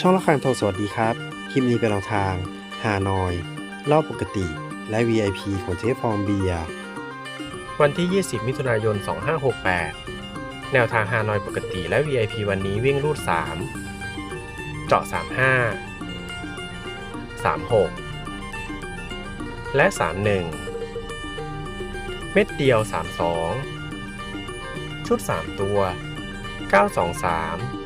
ช่องละครังโทรสวัสดีครับ คลิปนี้เป็นแนวทางฮานอยรอบปกติ และ VIP ของเจ๊ฟองเบียร์วันที่ 20 มิถุนายน 2568 แนวทางฮานอยปกติและ VIP วันนี้วิ่งรูด 3 เจาะ 35 36 และ 31 เม็ดเดียว 32 ชุด 3 ตัว 923